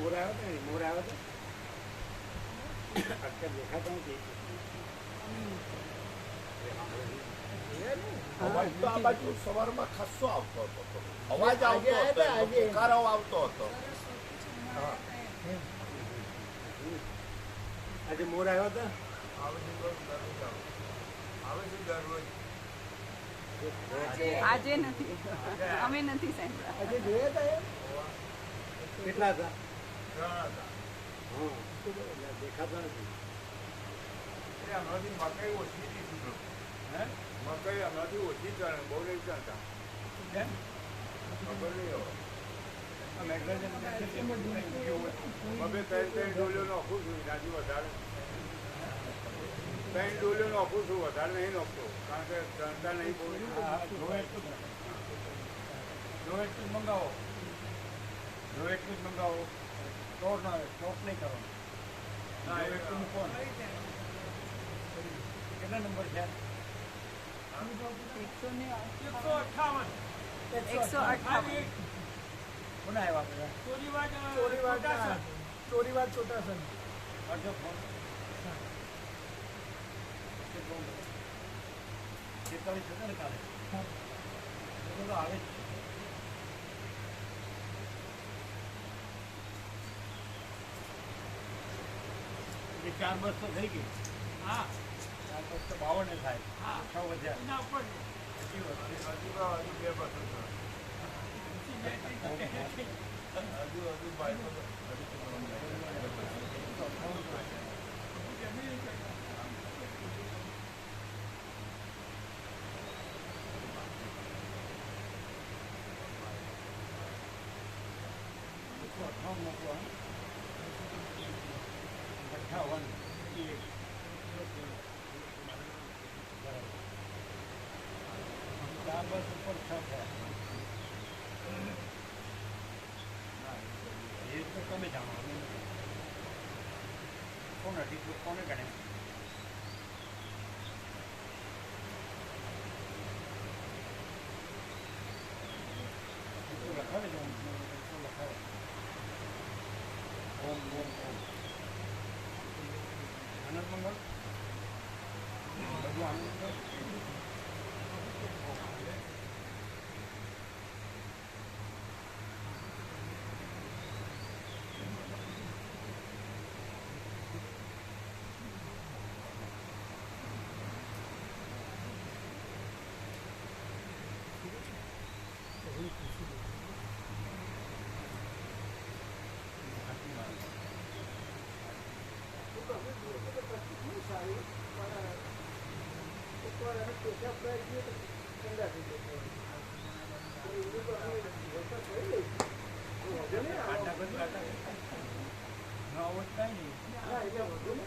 મોર આવ્યો હતો ને મોર આવ્યો હતો અત્યારે દેખાતો નથી. અવાજ તો આ બાજુ સવારમાં ખાસ્સો આવતો હતો. અવાજ આવતો આજે. હતો આવતો હતો. મોર આવ્યો હતો આજે નથી. અમે નથી સાંભળ્યા. આજે જોયા હતા કેટલા હતા? દેખાતો નથી મકાઈ ઓછી દીધી મકાઈ હમણાંથી ઓછી ચાલે બહુ લઈ ચાલતા ખબર નહીં હવે હવે ત્રણ ત્રણ ડોલીઓ નાખું છું એનાથી વધારે ત્રણ ડોલીઓ નાખું છું વધારે નહીં નાખતો કારણ કે ત્રણતા નહીં એટલું મંગાવો જો એટલું જ મંગાવો સ્ટોર ના સ્ટોપ નહીં કરવાનું. ના એ મૂકો ને. કેટલા નંબર છે? એકસો ને એકસો અઠાવન કોના આવ્યા બધા? ચોરીવાદ ચોરીવાદ ચોટાસન. કરજો ફોન છેતાલીસ હતા ને કાલે. આવે છે. ચાર બસ તો થઈ ગઈ હા ચાર બસ તો બાવન થાય છ વધ્યા હજી. હજુ હજુ બે બસો. હજુ હજુ બાઈકો એકસો અઠ્ઠાવન મૂકવો હે? અઠ્ઠાવન એક ચાર બસ ઉપર છ થયા એ તો તમે જાણો અમે નથી. કોણ અઢી તો કોને ગણે એ તો લખાવે છે આમ, એ તો લખાવે ઓમ ઓમ ઓમ આનંદ મંગળ બધું આનંદ મંગળ કાંટા બંધ કાંટા ન આવત કાંઈ નહીં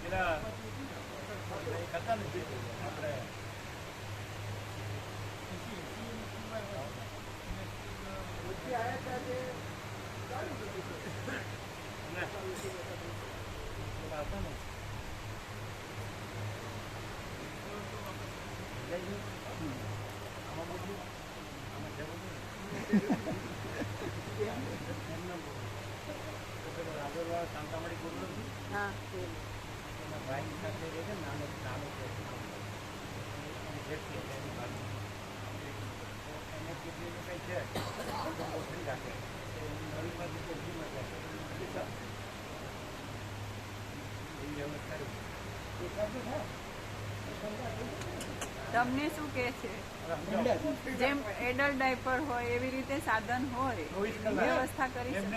પેલા એક હતા ને જે આપણે ના. પેલા હતા ને લઈ ગયું? આમાં બધું આમાં છે બધું એમનો તો પેલો રાજોરવાળો શાંતામણી બોલતો હતો. હા એના સાથે રહે છે નાનો નાનો છે અને જેટલી છે એની બાજુ એને કેટલી કંઈ છે તો રાખે નવી બાજુ તો ઊભી ન એવી વ્યવસ્થા રહી. તમને શું કે છે? જેમ એડલ ડાયપર હોય એવી રીતે સાધન હોય વ્યવસ્થા કરી શકે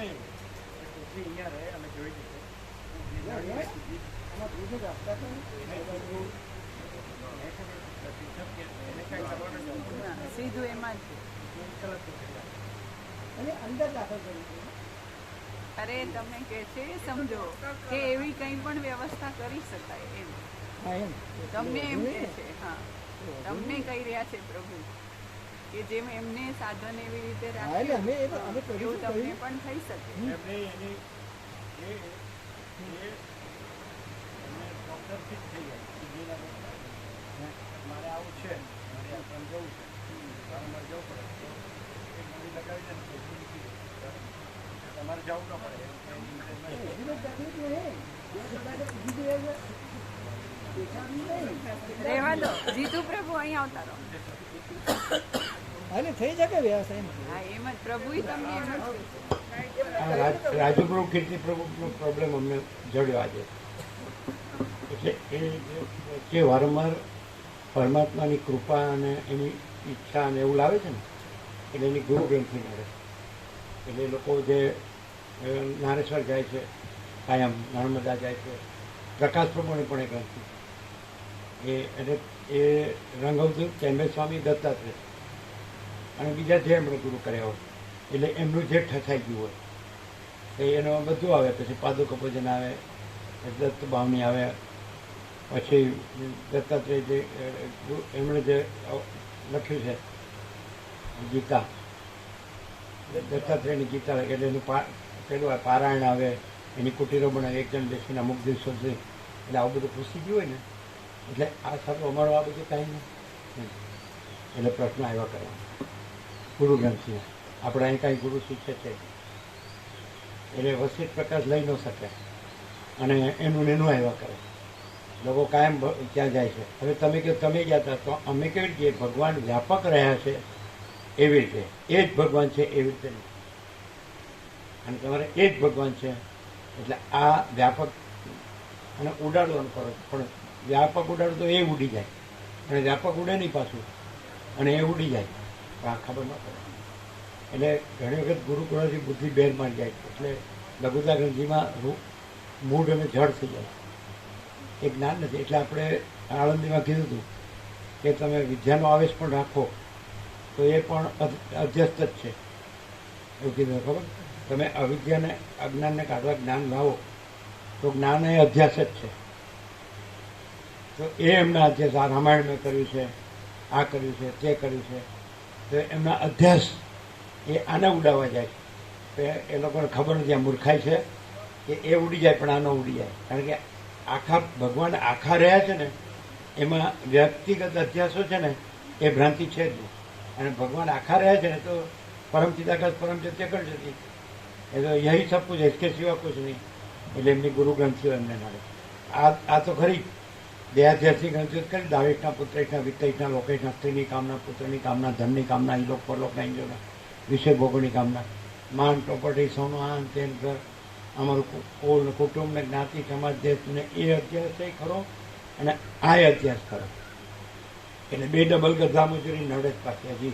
અહીંયા રહે અમે જોઈ લીધું સીધું એમાં. અરે તમે કે છે સમજો કે એવી કંઈ પણ વ્યવસ્થા કરી શકાય એમ. તમને એમ કે છે હા. તમને કહી રહ્યા છે પ્રભુ કે જેમ એમને સાધન એવી રીતે રાખ્યું એવું તમને પણ થઈ શકે. જ થઈ જાય. મારે આવું છે. મારે યાર જવું છે. વારંવાર જવું પડે. તો એક મૂડી લગાવી દે. તમારે જવું ન પડે. રહેવા દો. જીતુ પ્રભુ અહીં આવતા રહો. થઈ શકે વ્યવસાય હા એમ જ. પ્રભુ તમને એમ જ કહેશે. આ રાજુપ્રભુ કીર્તિ પ્રભુનો પ્રોબ્લેમ અમને જડ્યો આજે. એટલે એ જે- વારંવાર પરમાત્માની કૃપા અને એની ઈચ્છા અને એવું લાવે છે ને, એટલે એની ગુરુ ગ્રંથિ મળે એટલે એ લોકો જે નારેશ્વર જાય છે, કાયમ નર્મદા જાય છે, પ્રકાશ પ્રમાણે પણ એ ગ્રંથિ એ, એટલે એ રંગવદૂત ચેમ્બે સ્વામી દત્તાત્રેય અને બીજા જે એમણે ગુરુ કર્યા હોય, એટલે એમનું જે ઠસાઈ ગયું હોય એ એનો બધું આવે. પછી પાદુ પૂજન આવે, દત્ત બાવની આવે પછી દત્તાત્રેય જે એમણે જે લખ્યું છે, ગીતા. દત્તાત્રેયની ગીતા, એટલે એનું પેલું પારાયણ આવે, એની કુટીરો બનાવે એક જણ બેસીને અમુક દિવસો છે એટલે આવું બધું પૂછી ગયું હોય ને, એટલે આ સારું અમારો આ બધું કાંઈ નહીં. એટલે પ્રશ્ન આવ્યા કરવા ગુરુ ગ્રંથિના આપણે અહીં કાંઈ ગુરુ શીખે છે. એટલે વસિત પ્રકાશ લઈ ન શકે અને એનું નેનું આવ્યા કરે. લોકો કાયમ ત્યાં જાય છે. હવે તમે કહો તમે ગયા હતા તો અમે કેવી રીતે ભગવાન વ્યાપક રહ્યા છે એવી રીતે? એ જ ભગવાન છે એવી રીતે અને તમારે એ જ ભગવાન છે. એટલે આ વ્યાપક અને ઉડાડવાનું કરો પણ વ્યાપક ઉડાડો તો એ ઉડી જાય. અને વ્યાપક ઉડે નહીં પાછું. અને એ ઉડી જાય. આ ખબર ન પડે. એટલે ઘણી વખત ગુરુકુળાથી બુદ્ધિ બેર મારી જાય એટલે લઘુતા ગ્રંથિમાં મૂળ અને જળ થઈ જાય એ જ્ઞાન નથી. એટલે આપણે આણંદીમાં કીધું હતું કે તમે વિદ્યાનો આવેશ પણ રાખો, તો એ પણ અધ્યસ્ત જ છે. એવું કીધું ખબર? તમે અવિદ્યાને, અજ્ઞાનને કાઢવા જ્ઞાન લાવો, તો જ્ઞાન એ અધ્યાસ જ છે. તો એ એમના અધ્યાસ, આ રામાયણ મેં કર્યું છે, આ કર્યું છે, તે કર્યું છે, તો એમના અધ્યાસ એ આને ઉડાવવા જાય તો એ લોકોને ખબર નથી, આ મૂર્ખાઈ છે કે એ ઉડી જાય, પણ આનો ઉડી જાય. કારણ કે આખા ભગવાન આખા રહ્યા છે ને, એમાં વ્યક્તિગત અધ્યાસો છે ને, એ ભ્રાંતિ છે જ અને ભગવાન આખા રહ્યા છે ને, તો પરમ ચિદાકાશ, પરમ સત્ય કર જતી એ તો યહી સબ કુછ એસકે સિવા કુછ નહીં. એટલે એમની ગુરુ ગ્રંથિઓ એમને મળે આ આ તો ખરી. દેહાધ્યાસની ગ્રંથિઓ કરી દાવેશના પુત્રેશના વિતેશના લોકેશના સ્ત્રીની કામના, પુત્રની કામના, ધનની કામના ઇલોક પરલોકના ઇન્દ્રોના વિષય ભોગોની કામના. માન, પ્રોપર્ટી, સોનું, આન તેમ ઘર. અમારું કુ- કુળ કુટુંબ ને જ્ઞાતિ, સમાજ, દેશને એ અભ્યાસ એ ખરો અને આ અભ્યાસ ખરો. એટલે બે ડબલ ગધા મજૂરી નડે જ પાછી હજી.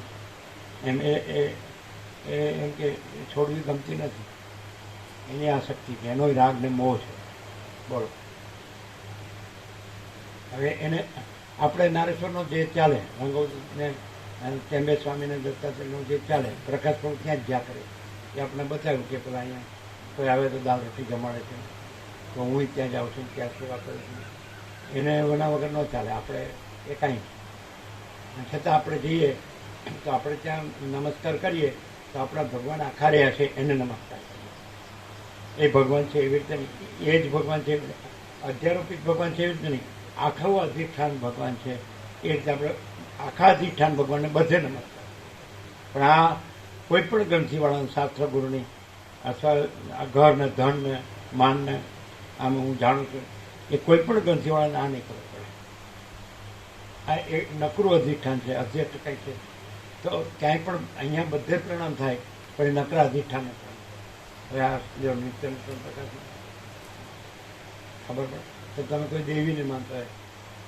એમ એ એ એમ કે છોડવી ગમતી નથી. એની આસક્તિ છે, એનો રાગ ને મોહ છે. બોલો. હવે એને આપણે નારેશ્વરનો જે ચાલે રંગોને ચેમ્બે સ્વામીને દત્તાત્રેયનો જે ચાલે, પ્રકાશ પણ ક્યાં જ જ્યાં કરે, એ આપણે બતાવ્યું કે પેલા અહીંયા કોઈ આવે તો દાળ રોટી જમાડે છે. તો હું ત્યાં જાઉં છું, ત્યાં સેવા કરું છું. એને એના વગર ન ચાલે, આપણે એ કાંઈ છતાં આપણે જઈએ, તો આપણે ત્યાં નમસ્કાર કરીએ, તો આપણા ભગવાન આખા રહ્યા છે, એને નમસ્કાર કરીએ. એ ભગવાન છે એવી રીતે એ જ ભગવાન છે. અધ્યારોપિત ભગવાન છે એવી રીતે નહીં. આખો અધિષ્ઠાન ભગવાન છે. એ રીતે આપણે આખા અધિષ્ઠાન ભગવાનને બધે નમસ્કાર પણ આ કોઈ પણ ગ્રંથિવાળાનું શાસ્ત્ર ગુરુની અથવા ઘરને ઘર ને ધન ને માન ને આમ હું જાણું છું એ કોઈ પણ ગ્રંથિવાળાને આ નહીં કરવું પડે. આ એક નકરું અધિષ્ઠાન છે, અધ્યક્ષ કંઈ છે. તો ક્યાંય પણ અહીંયા બધે પ્રણામ થાય, પણ એ નકરા અધિષ્ઠાન પ્રણામ પણ પ્રકાશ ખબર પડે? તો તમે કોઈ દેવીને માનતા હોય.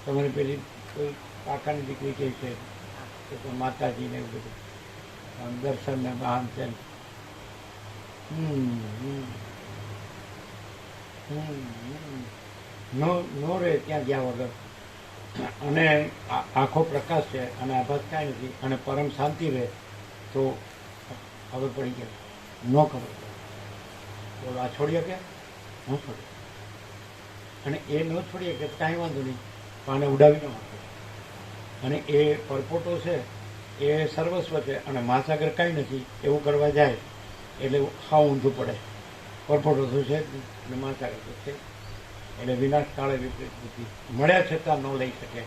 તમારી પેલી કોઈ કાકાની દીકરી કહે છે તો માતાજીને એવું બધું. આમ દર્શન ને આમ તેમ હમ હમ હમ હમ. નો નો રે, ત્યાં ગયા વગર. અને આખો પ્રકાશ છે અને આભાસ કાંઈ નથી. અને પરમ શાંતિ રહે, તો ખબર પડી ગયા ન ખબર પડે. બોલો, આ છોડીએ કે ન છોડીએ અને એ ન છોડીએ કે કાંઈ વાંધો નહીં પાને ઉડાવી ન અને એ પરપોટો છે, એ સર્વસ્વ છે, અને મહાસાગર કાંઈ નથી, એવું કરવા જાય. એટલે હાવ ઊંધું પડે. પરપોટો અને મહાસાગર તો છે એટલે વિનાશ કાળે વિપરીત બુદ્ધિ. મળ્યા છતાં ન લઈ શકે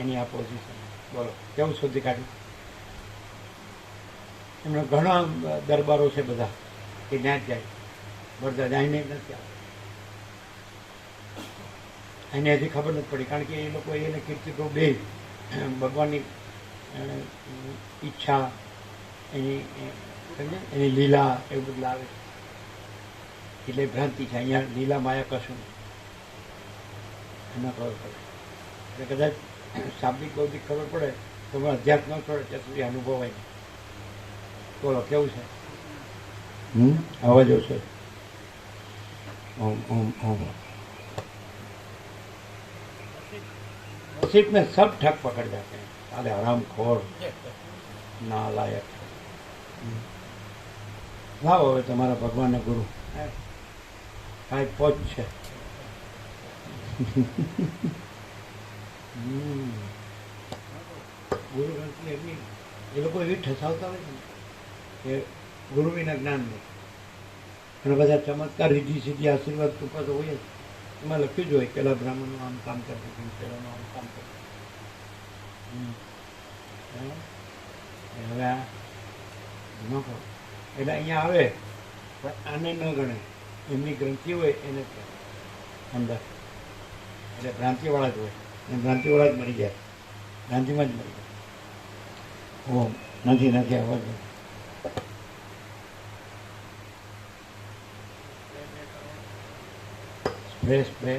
એની આ પોઝિશન બોલો, કેવું શોધી કાઢ્યું? એમના ઘણા દરબારો છે બધા કે જ્યાં જ જાય. જાઈને જ નથી આવે એને હજી ખબર નથી પડી, કારણ કે એ લોકો એને કીર્તિકો બે. ભગવાનની ઈચ્છા, એની? એની લીલા એવું બધું લાવે. એટલે ભ્રાંતિ છે. અહીંયા લીલા માયા કશું એમાં ખબર પડે. એટલે કદાચ શાબ્દિક બૌદ્ધિક ખબર પડે તો પણ અધ્યાત્મ પડે ત્યાં સુધી અનુભવાય નહીં. બોલો કેવું છે? હમ? અવાજ આવશે ઓમ ઓમ ઓમ. નસીબ સબ ઠક પકડ જાતે અરે આરામ ખોર ના લાયક હમ લાવો હવે તમારા ભગવાનના ગુરુ. કાંઈ પોચ છે. ગુરુ ગ્રંથની એમની, એ લોકો એવી ઠસાવતા હોય ને, કે ગુરુ વિના જ્ઞાન નહીં. અને બધા ચમત્કાર રીધી સીધી આશીર્વાદ કૃપા તો હોય જ. એમાં લખ્યું જ હોય, પેલા બ્રાહ્મણનું આમ કામ કરતું હતું, પેલાનું આમ કામ કરતું. હવે આ ન કહો. એટલે અહીંયા આવે, પણ આને ન ગણે. એમની ગ્રંથિ હોય એને અંદર. એટલે ભ્રાંતિવાળા જ હોય. અને ભ્રાંતિવાળા જ મરી જાય ભ્રાંતિમાં જ મરી જાય ઓમ, નથી નથી આવવા નથી. Spray spray